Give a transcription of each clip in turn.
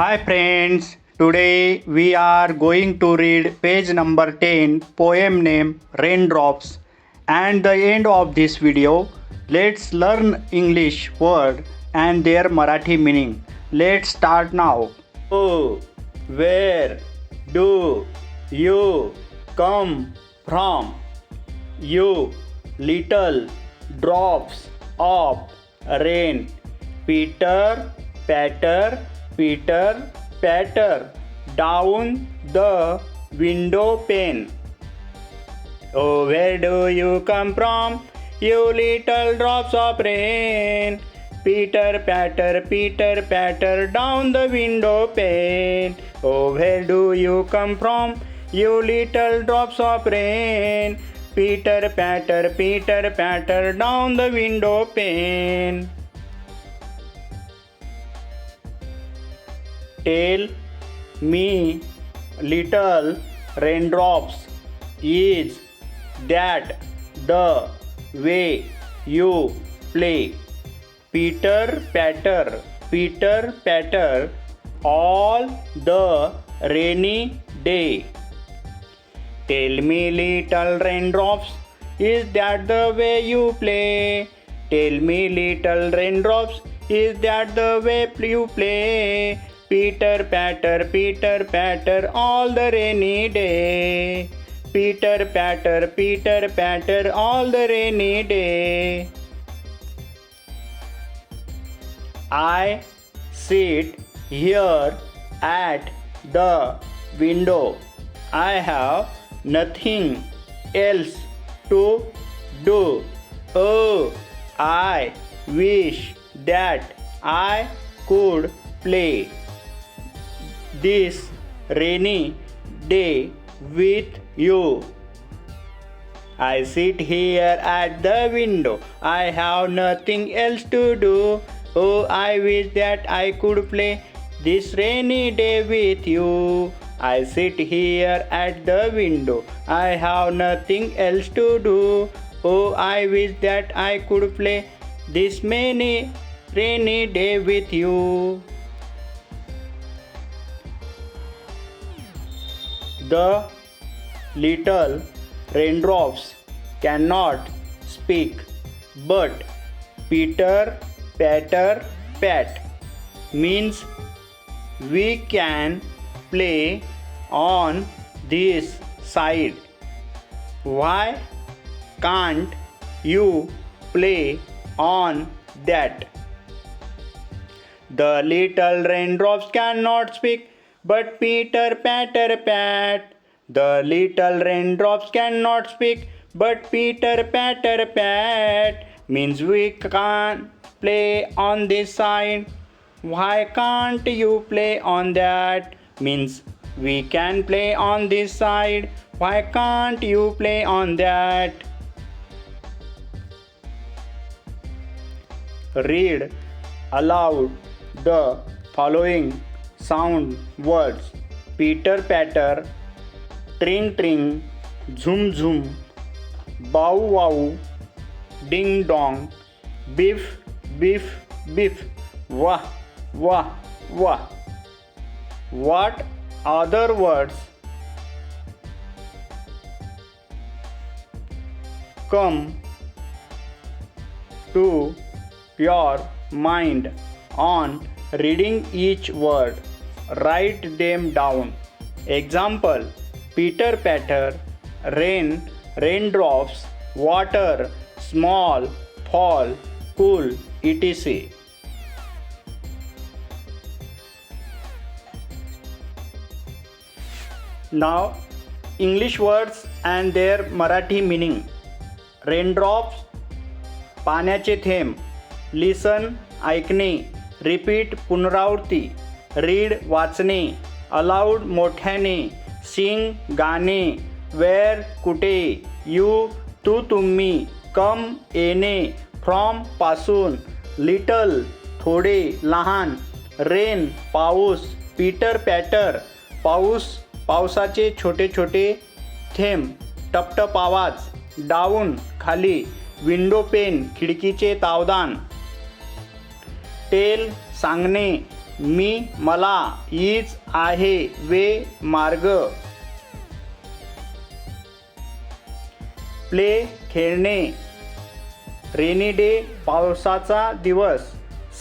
Hi friends, today we are going to read page number 10, poem name Raindrops. And the end of this video, let's learn English word and their Marathi meaning. Let's start now. Oh, where do you come from? You little drops of rain. Peter, patter, Peter, patter down the window pane. Oh, where do you come from? You little drops of rain. Peter, patter, Peter, patter down the window pane. Oh, where do you come from? You little drops of rain. Peter, patter, Peter, patter down the window pane. Tell me little raindrops is that the way you play. Peter patter Peter patter all the rainy day. Tell me little raindrops is that the way you play. Tell me little raindrops is that the way you play. Peter patter, Peter patter, all the rainy day. Peter patter, Peter patter, all the rainy day. I sit here at the window. I have nothing else to do. Oh, I wish that I could play this rainy day with you. I sit here at the window. I have nothing else to do. Oh, I wish that I could play this rainy day with you. I sit here at the window. I have nothing else to do. Oh, I wish that I could play this many rainy day with you. The little raindrops cannot speak, but Peter, patter, pat means we can play on this side. Why can't you play on that? The little raindrops cannot speak, but Peter patter pat. The little raindrops cannot speak, but Peter patter pat means we can't play on this side. Why can't you play on that? Means we can play on this side. Why can't you play on that? Read aloud the following sound words Peter patter, tring tring, zoom zoom, bow wow, ding dong, biff biff biff, wah wah wah. What other words come to your mind on reading each word? Write them down. Example Peter patter, rain, raindrops, water, small, fall, cool, etc. Now, English words and their Marathi meaning. Raindrops, पाण्याचे थेंब. Listen, ऐकणे. Repeat, पुनरावृत्ती. Read, वाचणे. Aloud, मोठ्याने. Sing, गाणे. Wear, कुठे. You, तू तुम्ही. कम, येणे. फ्रॉम, पासून. लिटल, थोडे, लहान. रेन, पाऊस. पीटर पॅटर, पाऊस पावसाचे छोटे छोटे थेंब टपटप आवाज डाऊन खाली विंडो पेन खिडकीचे तावदान टेल सांगणे मी मला ईज आहे वे मार्ग. प्ले खेळणे. रेनी डे पावसाचा दिवस.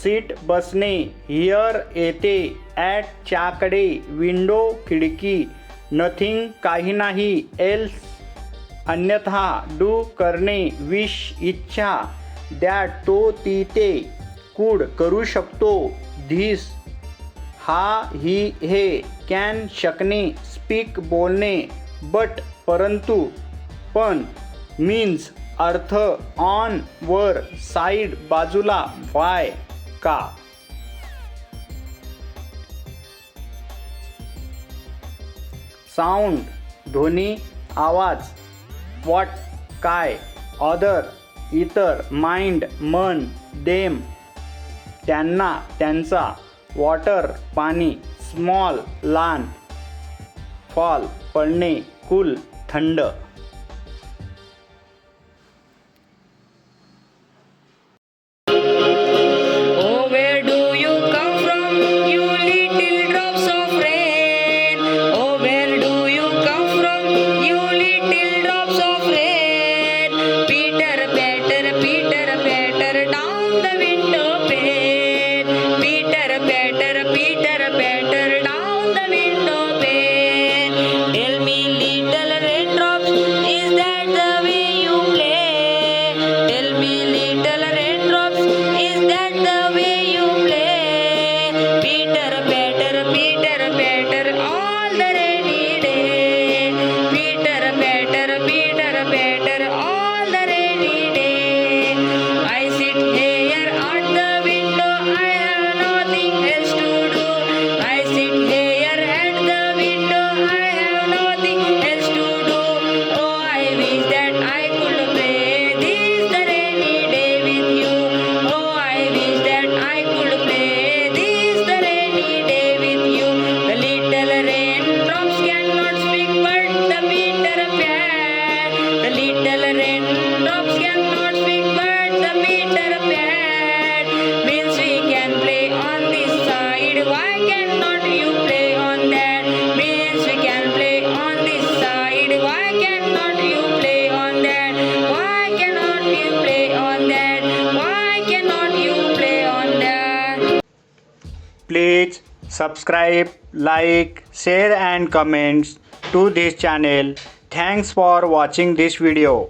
सीट बसणे. हिअर येते. ॲट चाकडे विंडो खिडकी. नथिंग काही नाही. एल्स. अन्यथा डू करणे. विश इच्छा. दॅट तो ती ते. कूड करू शकतो. धीस. हा ही हे कॅन शकणे स्पीक बोलणे बट परंतु पण मीन्स अर्थ ऑन वर साईड बाजूला वाय का. साऊंड ध्वनी आवाज वॉट काय ऑदर इतर माइंड मन देम त्यांना त्यांचा. वॉटर पाणी स्मॉल लहान फॉल पडणे कूल थंड. On that? Why cannot you play on that? Please subscribe, like, share and comments to this channel. Thanks for watching this video.